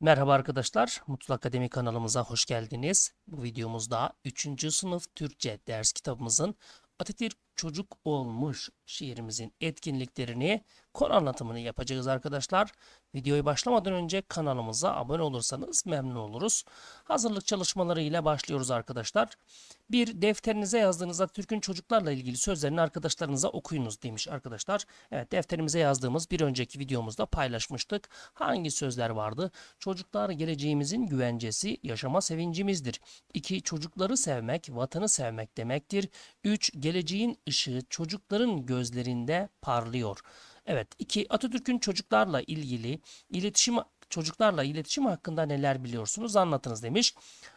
Merhaba arkadaşlar, Mutlu Akademi kanalımıza hoş geldiniz. Bu videomuzda 3. sınıf Türkçe ders kitabımızın Atatürk Çocuk Olmuş şiirimizin etkinliklerini, konu anlatımını yapacağız arkadaşlar. Videoya başlamadan önce kanalımıza abone olursanız memnun oluruz. Hazırlık çalışmaları ile başlıyoruz arkadaşlar. Bir defterinize yazdığınızda Türk'ün çocuklarla ilgili sözlerini arkadaşlarınıza okuyunuz demiş arkadaşlar. Evet defterimize yazdığımız bir önceki videomuzda paylaşmıştık. Hangi sözler vardı? Çocuklar geleceğimizin güvencesi, yaşama sevincimizdir. 2. Çocukları sevmek, vatanı sevmek demektir. 3. Geleceğin ışığı çocukların gözlerinde parlıyor. Evet, 2. Atatürk'ün çocuklarla ilgili iletişim çocuklarla iletişim hakkında neler biliyorsunuz anlatınız demiş.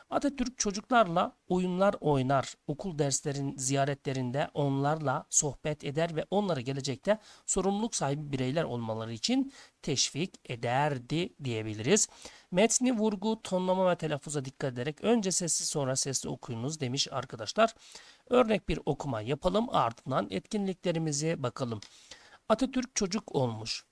Atatürk çocuklarla oyunlar oynar, okul derslerin ziyaretlerinde onlarla sohbet eder ve onları gelecekte sorumluluk sahibi bireyler olmaları için teşvik ederdi diyebiliriz. Metni vurgu, tonlama ve telaffuza dikkat ederek önce sessiz sonra sesli okuyunuz demiş arkadaşlar. Örnek bir okuma yapalım ardından etkinliklerimize bakalım. Atatürk çocuk olmuş.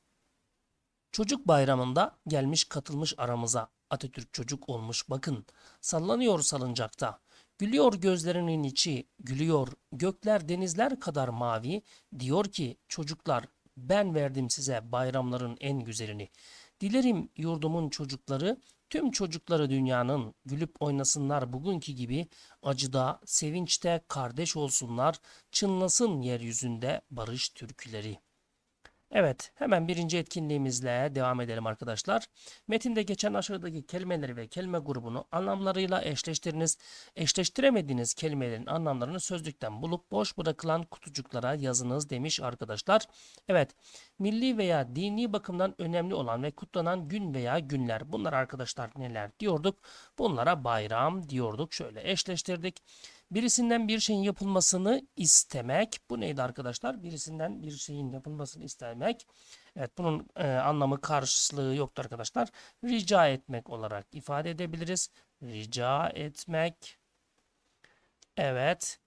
Çocuk bayramında gelmiş katılmış aramıza. Atatürk çocuk olmuş bakın. Sallanıyor salıncakta. Gülüyor gözlerinin içi, gülüyor. Gökler denizler kadar mavi. Diyor ki çocuklar ben verdim size bayramların en güzelini. Dilerim yurdumun çocukları, tüm çocukları dünyanın gülüp oynasınlar bugünkü gibi acıda, sevinçte kardeş olsunlar, çınlasın yeryüzünde barış türküleri.'' Evet, hemen birinci etkinliğimizle devam edelim arkadaşlar. Metinde geçen aşağıdaki kelimeleri ve kelime grubunu anlamlarıyla eşleştiriniz. Eşleştiremediğiniz kelimelerin anlamlarını sözlükten bulup boş bırakılan kutucuklara yazınız demiş arkadaşlar. Evet, milli veya dini bakımdan önemli olan ve kutlanan gün veya günler. Bunlar arkadaşlar neler diyorduk? Bunlara bayram diyorduk. Şöyle eşleştirdik. Birisinden bir şeyin yapılmasını istemek. Bu neydi arkadaşlar? Birisinden bir şeyin yapılmasını istemek. Evet bunun e, anlamı karşılığı yoktu arkadaşlar. Rica etmek olarak ifade edebiliriz. Rica etmek. Evet.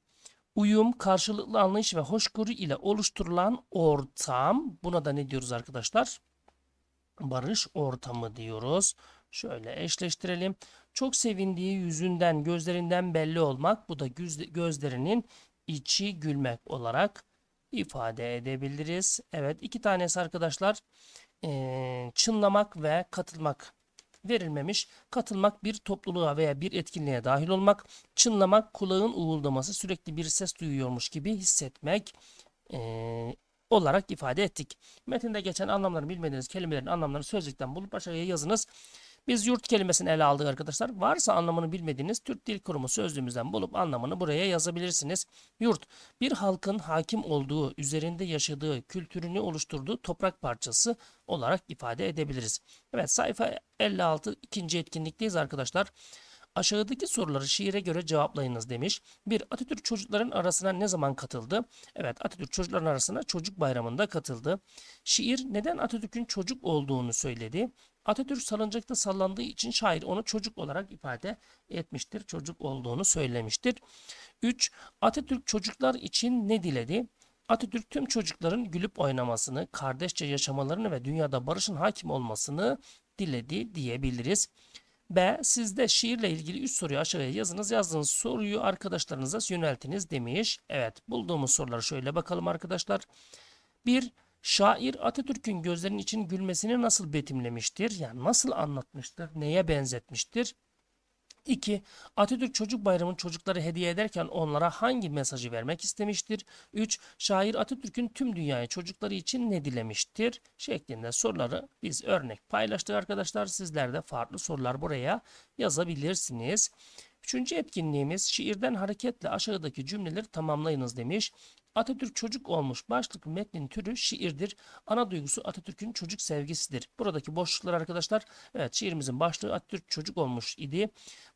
Uyum, karşılıklı anlayış ve hoşgörü ile oluşturulan ortam. Buna da ne diyoruz arkadaşlar? Barış ortamı diyoruz. Şöyle eşleştirelim. Çok sevindiği yüzünden, gözlerinden belli olmak. Bu da göz, gözlerinin içi gülmek olarak ifade edebiliriz. Evet iki tanesi arkadaşlar çınlamak ve katılmak verilmemiş. Katılmak bir topluluğa veya bir etkinliğe dahil olmak. Çınlamak kulağın uğuldaması sürekli bir ses duyuyormuş gibi hissetmek olarak ifade ettik. Metinde geçen anlamlarını bilmediğiniz kelimelerin anlamlarını sözlükten bulup aşağıya yazınız. Biz yurt kelimesini ele aldık arkadaşlar. Varsa anlamını bilmediğiniz Türk Dil Kurumu sözlüğümüzden bulup anlamını buraya yazabilirsiniz. Yurt, bir halkın hakim olduğu, üzerinde yaşadığı, kültürünü oluşturduğu toprak parçası olarak ifade edebiliriz. Evet sayfa 56 ikinci etkinlikteyiz arkadaşlar. Aşağıdaki soruları şiire göre cevaplayınız demiş. Bir Atatürk çocukların arasına ne zaman katıldı? Evet Atatürk çocukların arasına çocuk bayramında katıldı. Şiir neden Atatürk'ün çocuk olduğunu söyledi. Atatürk salıncakta sallandığı için şair onu çocuk olarak ifade etmiştir. Çocuk olduğunu söylemiştir. 3. Atatürk çocuklar için ne diledi? Atatürk tüm çocukların gülüp oynamasını, kardeşçe yaşamalarını ve dünyada barışın hakim olmasını diledi diyebiliriz. B. Siz de şiirle ilgili 3 soruyu aşağıya yazınız. Yazdığınız soruyu arkadaşlarınıza yöneltiniz demiş. Evet bulduğumuz soruları şöyle bakalım arkadaşlar. 1. Şair Atatürk'ün gözlerinin için gülmesini nasıl betimlemiştir? Yani nasıl anlatmıştır? Neye benzetmiştir? 2. Atatürk Çocuk Bayramı'nı çocuklara hediye ederken onlara hangi mesajı vermek istemiştir? 3. Şair Atatürk'ün tüm dünyaya çocukları için ne dilemiştir? Şeklinde soruları biz örnek paylaştık arkadaşlar. Sizler de farklı sorular buraya yazabilirsiniz. Üçüncü etkinliğimiz şiirden hareketle aşağıdaki cümleleri tamamlayınız demiş. Atatürk çocuk olmuş başlık metnin türü şiirdir. Ana duygusu Atatürk'ün çocuk sevgisidir. Buradaki boşluklar arkadaşlar evet şiirimizin başlığı Atatürk çocuk olmuş idi.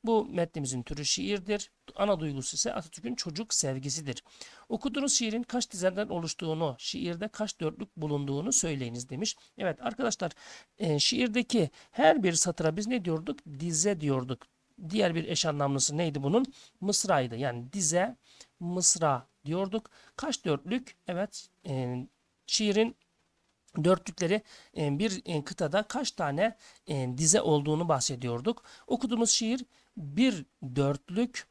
Bu metnimizin türü şiirdir. Ana duygusu ise Atatürk'ün çocuk sevgisidir. Okuduğunuz şiirin kaç dizenden oluştuğunu, şiirde kaç dörtlük bulunduğunu söyleyiniz demiş. Evet arkadaşlar şiirdeki her bir satıra biz ne diyorduk? Dize diyorduk. Diğer bir eş anlamlısı neydi bunun? Mısraydı. Yani dize, mısra diyorduk. Kaç dörtlük? Evet. E, şiirin dörtlükleri e, bir e, kıtada kaç tane e, dize olduğunu bahsediyorduk. Okuduğumuz şiir bir dörtlük,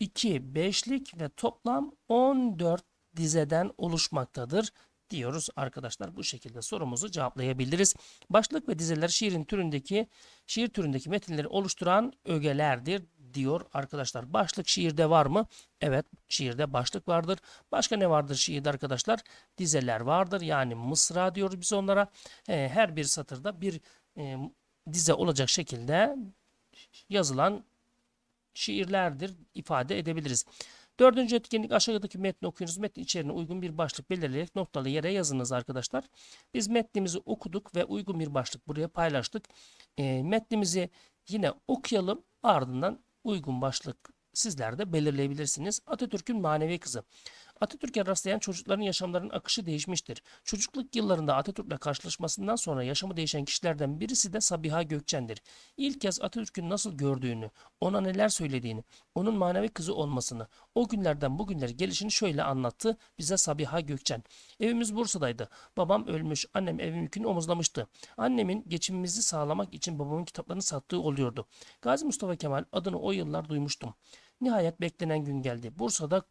iki beşlik ve toplam 14 dizeden oluşmaktadır diyoruz arkadaşlar. Bu şekilde sorumuzu cevaplayabiliriz. Başlık ve dizeler şiirin türündeki şiir türündeki metinleri oluşturan ögelerdir diyor arkadaşlar. Başlık şiirde var mı? Evet, şiirde başlık vardır. Başka ne vardır şiirde arkadaşlar? Dizeler vardır. Yani mısra diyoruz biz onlara. Ee, her bir satırda bir e, dize olacak şekilde yazılan şiirlerdir ifade edebiliriz. Dördüncü etkinlik aşağıdaki metni okuyunuz. Metnin içeriğine uygun bir başlık belirleyerek noktalı yere yazınız arkadaşlar. Biz metnimizi okuduk ve uygun bir başlık buraya paylaştık. E, metnimizi yine okuyalım. Ardından uygun başlık sizler de belirleyebilirsiniz. Atatürk'ün manevi kızı. Atatürk'e rastlayan çocukların yaşamlarının akışı değişmiştir. Çocukluk yıllarında Atatürk'le karşılaşmasından sonra yaşamı değişen kişilerden birisi de Sabiha Gökçen'dir. İlk kez Atatürk'ün nasıl gördüğünü, ona neler söylediğini, onun manevi kızı olmasını, o günlerden bugünlere gelişini şöyle anlattı bize Sabiha Gökçen. Evimiz Bursa'daydı. Babam ölmüş, annem evin yükünü omuzlamıştı. Annemin geçimimizi sağlamak için babamın kitaplarını sattığı oluyordu. Gazi Mustafa Kemal adını o yıllar duymuştum. Nihayet beklenen gün geldi. Bursa'da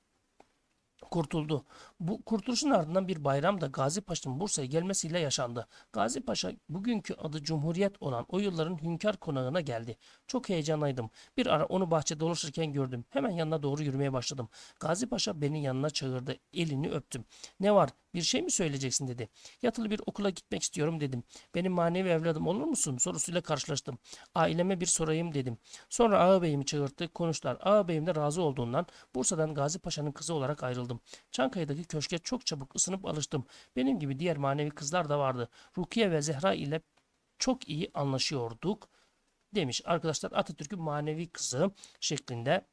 kurtuldu. Bu kurtuluşun ardından bir bayram da Gazi Paşa'nın Bursa'ya gelmesiyle yaşandı. Gazi Paşa bugünkü adı Cumhuriyet olan o yılların hünkâr konağına geldi. Çok heyecanlıydım. Bir ara onu bahçede dolaşırken gördüm. Hemen yanına doğru yürümeye başladım. Gazi Paşa beni yanına çağırdı. Elini öptüm. Ne var? Bir şey mi söyleyeceksin dedi. Yatılı bir okula gitmek istiyorum dedim. Benim manevi evladım olur musun? sorusuyla karşılaştım. Aileme bir sorayım dedim. Sonra ağabeyimi çağırttı. Konuştular. Ağabeyim de razı olduğundan Bursa'dan Gazi Paşa'nın kızı olarak ayrıldım. Çankaya'daki köşke çok çabuk ısınıp alıştım. Benim gibi diğer manevi kızlar da vardı. Rukiye ve Zehra ile çok iyi anlaşıyorduk demiş. Arkadaşlar Atatürk'ün manevi kızı şeklinde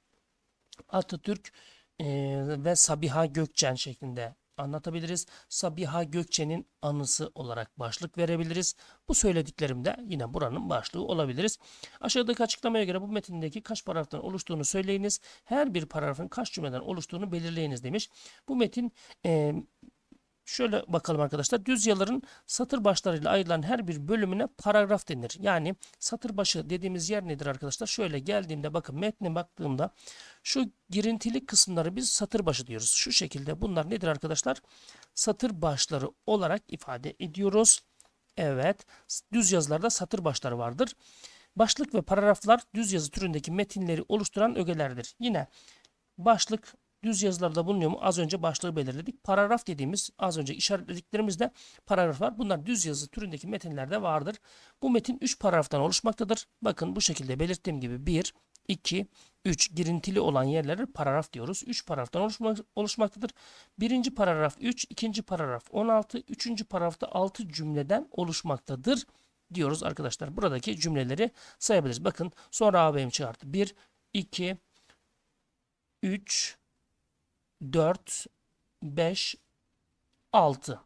Atatürk e, ve Sabiha Gökçen şeklinde anlatabiliriz. Sabiha Gökçe'nin anısı olarak başlık verebiliriz. Bu söylediklerim de yine buranın başlığı olabiliriz. Aşağıdaki açıklamaya göre bu metindeki kaç paragraftan oluştuğunu söyleyiniz. Her bir paragrafın kaç cümleden oluştuğunu belirleyiniz demiş. Bu metin e, Şöyle bakalım arkadaşlar. Düz yazıların satır başlarıyla ayrılan her bir bölümüne paragraf denir. Yani satır başı dediğimiz yer nedir arkadaşlar? Şöyle geldiğimde bakın metne baktığımda şu girintili kısımları biz satır başı diyoruz. Şu şekilde bunlar nedir arkadaşlar? Satır başları olarak ifade ediyoruz. Evet. Düz yazılarda satır başları vardır. Başlık ve paragraflar düz yazı türündeki metinleri oluşturan ögelerdir. Yine başlık düz yazılarda bulunuyor mu? Az önce başlığı belirledik. Paragraf dediğimiz az önce işaretlediklerimizde paragraf var. Bunlar düz yazı türündeki metinlerde vardır. Bu metin 3 paragraftan oluşmaktadır. Bakın bu şekilde belirttiğim gibi 1, 2, 3 girintili olan yerleri paragraf diyoruz. 3 paragraftan oluşmak, oluşmaktadır. Birinci paragraf 3, ikinci paragraf 16, üçüncü paragrafta 6 cümleden oluşmaktadır diyoruz arkadaşlar. Buradaki cümleleri sayabiliriz. Bakın sonra ağabeyim çıkarttı. 1, 2, 3, 4, 5, 6.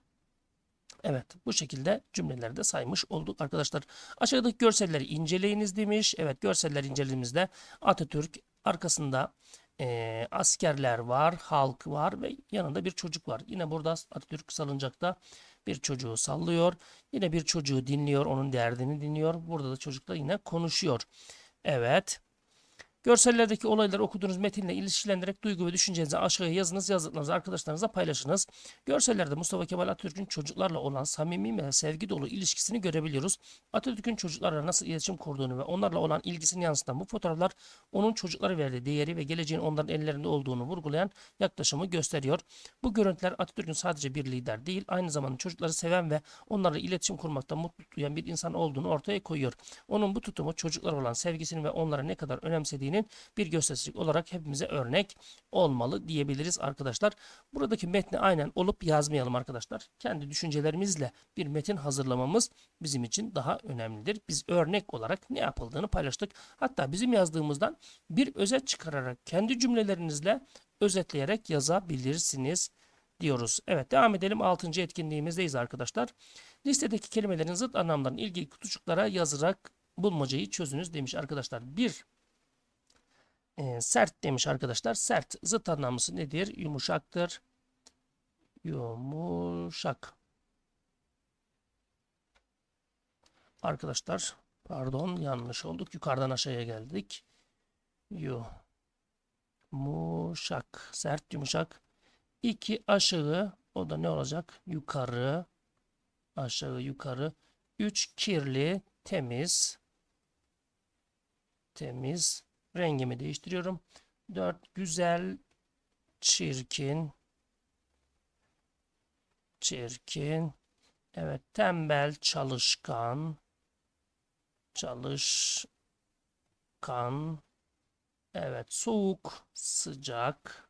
Evet bu şekilde cümleleri de saymış olduk arkadaşlar. Aşağıdaki görselleri inceleyiniz demiş. Evet görseller incelediğimizde Atatürk arkasında e, askerler var, halk var ve yanında bir çocuk var. Yine burada Atatürk salıncakta bir çocuğu sallıyor. Yine bir çocuğu dinliyor, onun derdini dinliyor. Burada da çocukla yine konuşuyor. Evet. Görsellerdeki olayları okuduğunuz metinle ilişkilendirerek duygu ve düşüncenizi aşağıya yazınız, yazdıklarınızı arkadaşlarınızla paylaşınız. Görsellerde Mustafa Kemal Atatürk'ün çocuklarla olan samimi ve sevgi dolu ilişkisini görebiliyoruz. Atatürk'ün çocuklarla nasıl iletişim kurduğunu ve onlarla olan ilgisini yansıtan bu fotoğraflar onun çocuklara verdiği değeri ve geleceğin onların ellerinde olduğunu vurgulayan yaklaşımı gösteriyor. Bu görüntüler Atatürk'ün sadece bir lider değil, aynı zamanda çocukları seven ve onlarla iletişim kurmaktan mutlu duyan bir insan olduğunu ortaya koyuyor. Onun bu tutumu çocuklar olan sevgisini ve onlara ne kadar önemsediğini özelliğinin bir göstericilik olarak hepimize örnek olmalı diyebiliriz arkadaşlar. Buradaki metni aynen olup yazmayalım arkadaşlar. Kendi düşüncelerimizle bir metin hazırlamamız bizim için daha önemlidir. Biz örnek olarak ne yapıldığını paylaştık. Hatta bizim yazdığımızdan bir özet çıkararak kendi cümlelerinizle özetleyerek yazabilirsiniz diyoruz. Evet devam edelim. 6. etkinliğimizdeyiz arkadaşlar. Listedeki kelimelerin zıt anlamlarının ilgili kutucuklara yazarak bulmacayı çözünüz demiş arkadaşlar. Bir e, sert demiş arkadaşlar. Sert zıt anlamlısı nedir? Yumuşaktır. Yumuşak. arkadaşlar pardon yanlış olduk. Yukarıdan aşağıya geldik. Yu. Muşak. Sert yumuşak. 2 aşağı. O da ne olacak? Yukarı. Aşağı yukarı. 3 kirli. Temiz. Temiz. Rengimi değiştiriyorum. 4 güzel. Çirkin. Çirkin. Evet. Tembel. Çalışkan. Çalışkan. Evet. Soğuk. Sıcak.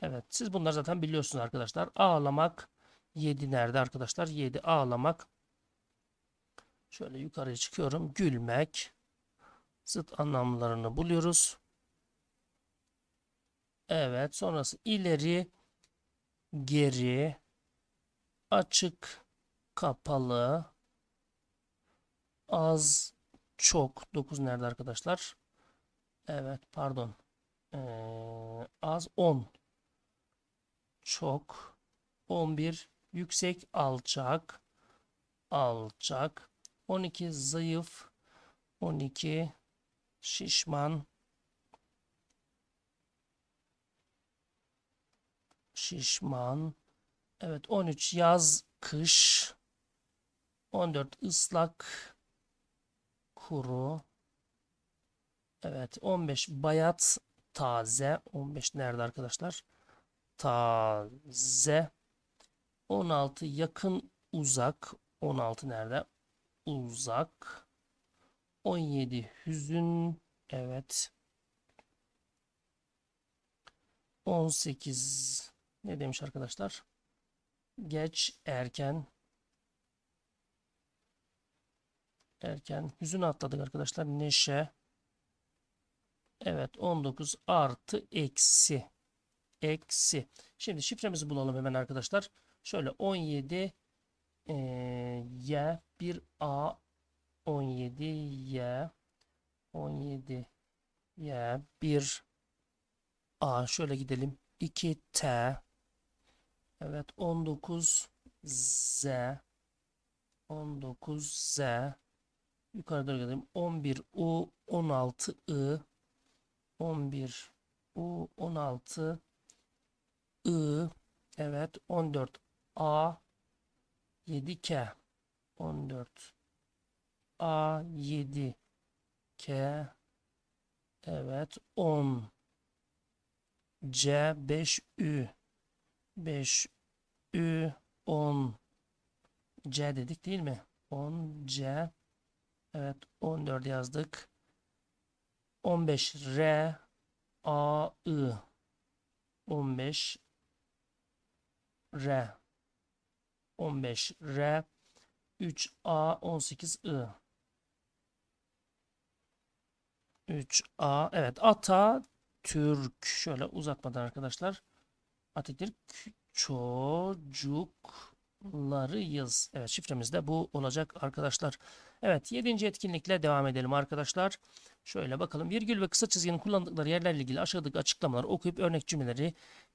Evet. Siz bunları zaten biliyorsunuz arkadaşlar. Ağlamak. 7 nerede arkadaşlar? 7 ağlamak. Şöyle yukarıya çıkıyorum. Gülmek. Zıt anlamlarını buluyoruz. Evet. Sonrası ileri, geri, açık, kapalı, az, çok. 9 nerede arkadaşlar? Evet. Pardon. Ee, az 10. Çok. 11. Yüksek, alçak. Alçak. 12. Zayıf. 12. Şişman. Şişman. Evet 13 yaz kış. 14 ıslak kuru. Evet 15 bayat taze. 15 nerede arkadaşlar? Taze. 16 yakın uzak. 16 nerede? Uzak. 17 hüzün evet. 18 ne demiş arkadaşlar? Geç erken. Erken. Hüzün atladık arkadaşlar neşe. Evet 19 artı eksi eksi. Şimdi şifremizi bulalım hemen arkadaşlar. Şöyle 17 e, y 1 a 17Y 17Y 1A şöyle gidelim. 2T evet 19Z 19Z yukarı doğru gidelim. 11U 16I 11U 16I evet 14A 7K 14 A 7 K. Evet 10 C 5 Ü. 5 Ü 10 C dedik değil mi? 10 C. Evet 14 yazdık. 15 R A I. 15 R. 15 R. 3A 18 I 3A evet Ata Türk şöyle uzatmadan arkadaşlar Atatürk çocuklarıyız. Evet şifremiz de bu olacak arkadaşlar. Evet 7. etkinlikle devam edelim arkadaşlar. Şöyle bakalım virgül ve kısa çizginin kullandıkları yerlerle ilgili aşağıdaki açıklamaları okuyup örnek cümleleri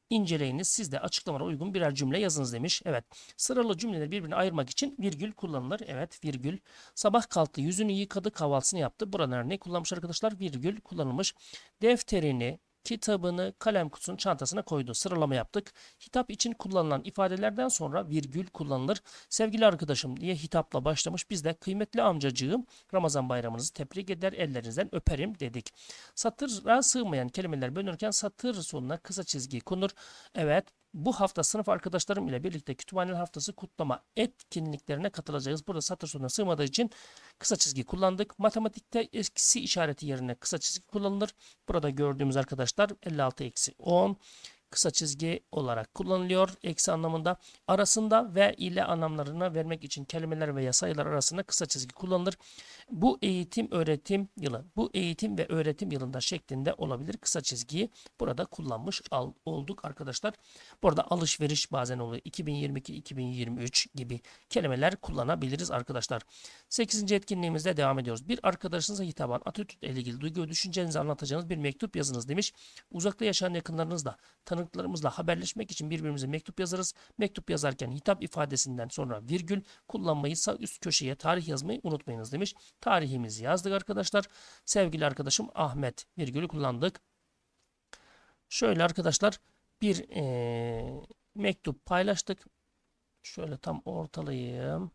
inceleyiniz. Siz de açıklamalara uygun birer cümle yazınız demiş. Evet. Sıralı cümleleri birbirine ayırmak için virgül kullanılır. Evet virgül. Sabah kalktı, yüzünü yıkadı, kahvaltısını yaptı. Burada ne kullanmış arkadaşlar? Virgül kullanılmış. Defterini, kitabını kalem kutusunun çantasına koydu. Sıralama yaptık. Hitap için kullanılan ifadelerden sonra virgül kullanılır. Sevgili arkadaşım diye hitapla başlamış. Biz de kıymetli amcacığım Ramazan bayramınızı tebrik eder ellerinizden öperim dedik. Satıra sığmayan kelimeler bölünürken satır sonuna kısa çizgi konur. Evet bu hafta sınıf arkadaşlarım ile birlikte kütüphane haftası kutlama etkinliklerine katılacağız. Burada satır sonuna sığmadığı için kısa çizgi kullandık. Matematikte eksi işareti yerine kısa çizgi kullanılır. Burada gördüğümüz arkadaşlar 56 eksi 10 kısa çizgi olarak kullanılıyor. Eksi anlamında arasında ve ile anlamlarını vermek için kelimeler veya sayılar arasında kısa çizgi kullanılır. Bu eğitim öğretim yılı. Bu eğitim ve öğretim yılında şeklinde olabilir. Kısa çizgiyi burada kullanmış olduk arkadaşlar. Burada alışveriş bazen oluyor. 2022-2023 gibi kelimeler kullanabiliriz arkadaşlar. 8. etkinliğimizde devam ediyoruz. Bir arkadaşınıza hitaben Atatürk'le ilgili duygu düşüncenizi anlatacağınız bir mektup yazınız demiş. Uzakta yaşayan yakınlarınızla, tanıklarımızla haberleşmek için birbirimize mektup yazarız. Mektup yazarken hitap ifadesinden sonra virgül kullanmayı sağ üst köşeye tarih yazmayı unutmayınız demiş. Tarihimizi yazdık arkadaşlar. Sevgili arkadaşım Ahmet virgülü kullandık. Şöyle arkadaşlar bir eee, mektup paylaştık. Şöyle tam ortalayayım.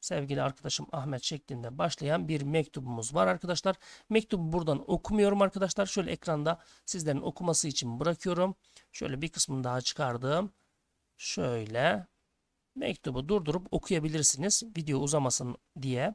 Sevgili arkadaşım Ahmet şeklinde başlayan bir mektubumuz var arkadaşlar. Mektubu buradan okumuyorum arkadaşlar. Şöyle ekranda sizlerin okuması için bırakıyorum. Şöyle bir kısmını daha çıkardım. Şöyle mektubu durdurup okuyabilirsiniz. Video uzamasın diye.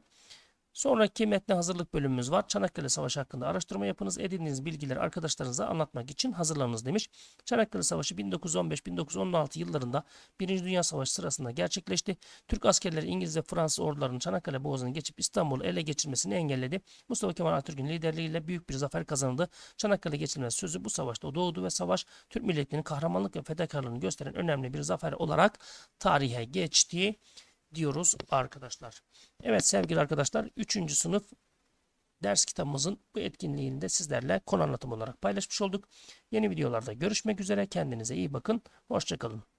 Sonraki metne hazırlık bölümümüz var. Çanakkale Savaşı hakkında araştırma yapınız. Edindiğiniz bilgileri arkadaşlarınıza anlatmak için hazırlanınız demiş. Çanakkale Savaşı 1915-1916 yıllarında Birinci Dünya Savaşı sırasında gerçekleşti. Türk askerleri İngiliz ve Fransız ordularının Çanakkale Boğazı'nı geçip İstanbul'u ele geçirmesini engelledi. Mustafa Kemal Atatürk'ün liderliğiyle büyük bir zafer kazanıldı. Çanakkale geçilmez sözü bu savaşta doğdu ve savaş Türk milletinin kahramanlık ve fedakarlığını gösteren önemli bir zafer olarak tarihe geçti diyoruz arkadaşlar. Evet sevgili arkadaşlar 3. sınıf ders kitabımızın bu etkinliğini de sizlerle konu anlatım olarak paylaşmış olduk. Yeni videolarda görüşmek üzere. Kendinize iyi bakın. Hoşçakalın.